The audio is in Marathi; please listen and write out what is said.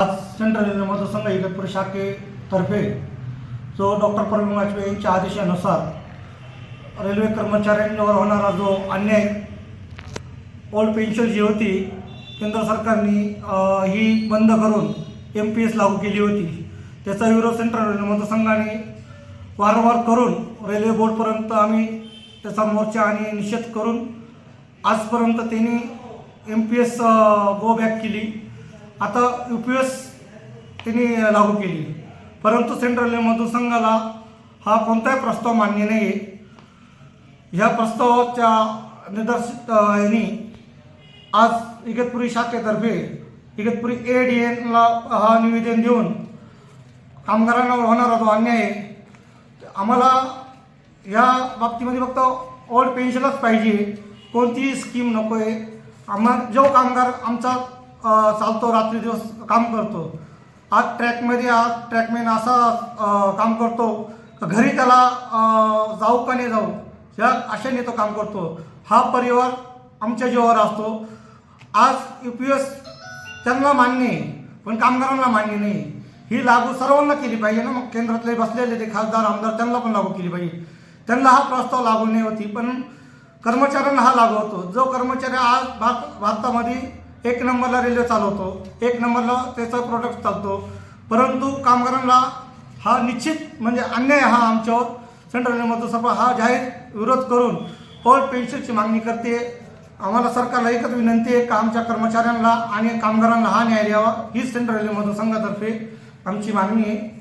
आज सेंट्रल मतदारसंघ इगतपुरी शाखेतर्फे जो डॉक्टर प्रवीण वाजपेयी यांच्या आदेशानुसार रेल्वे कर्मचाऱ्यांवर होणारा जो अन्याय ओल्ड पेन्शन जी होती केंद्र सरकारने ही बंद करून एम पी एस लागू केली होती. त्याचा विरोध सेंट्रल रेल्वे मतदारसंघाने वारंवार करून रेल्वे बोर्डपर्यंत आम्ही त्याचा मोर्चा आणि निषेध करून आजपर्यंत त्यांनी M P S go back केली. आता यू पी एस त्यांनी लागू केली. परंतु सेंट्रल रेल्वे संघाला हा कोणताही प्रस्ताव मान्य नाही आहे ह्या प्रस्तावाच्या निदर्शित यांनी आज इगतपुरी शाखेतर्फे इगतपुरी ए डी एनला हा निवेदन देऊन कामगारांवर होणारा जो अन्याय आहे आम्हाला ह्या बाबतीमध्ये फक्त ओल्ड पेन्शनच पाहिजे. कोणतीही स्कीम नको आहे आम्हा जो कामगार आमचा चालतो रात्री दिवस काम करतो. आज ट्रॅकमध्ये आज ट्रॅकमॅन असा काम करतो. घरी त्याला जाऊ का नाही जाऊ ह्या आशेने तो काम करतो. हा परिवार आमच्या जीवावर असतो. आज यू पी एस त्यांना मान्य पण कामगारांना मान्य नाही. ही लागू सर्वांना केली पाहिजे ना. मग केंद्रातले बसलेले ते खासदार आमदार त्यांना पण लागू केली पाहिजे. त्यांना हा प्रस्ताव लागू नाही होती पण कर्मचाऱ्यांना हा लागू होतो. जो कर्मचारी आज भारत भारतामध्ये एक नंबरला रेल्वे चालवतो एक नंबरला त्याचा प्रोडक्ट चालतो. परंतु कामगारांना हा निश्चित म्हणजे अन्याय हा आमच्यावर सेंट्रल रेल्वेमधून सभा हा जाहीर विरोध करून ओल्ड पेन्शनची मागणी करते. आम्हाला सरकारला एकच विनंती आहे का आमच्या कर्मचाऱ्यांना आणि कामगारांना हा न्याय द्यावा हीच सेंट्रल रेल्वेमधून संघातर्फे आमची मागणी आहे.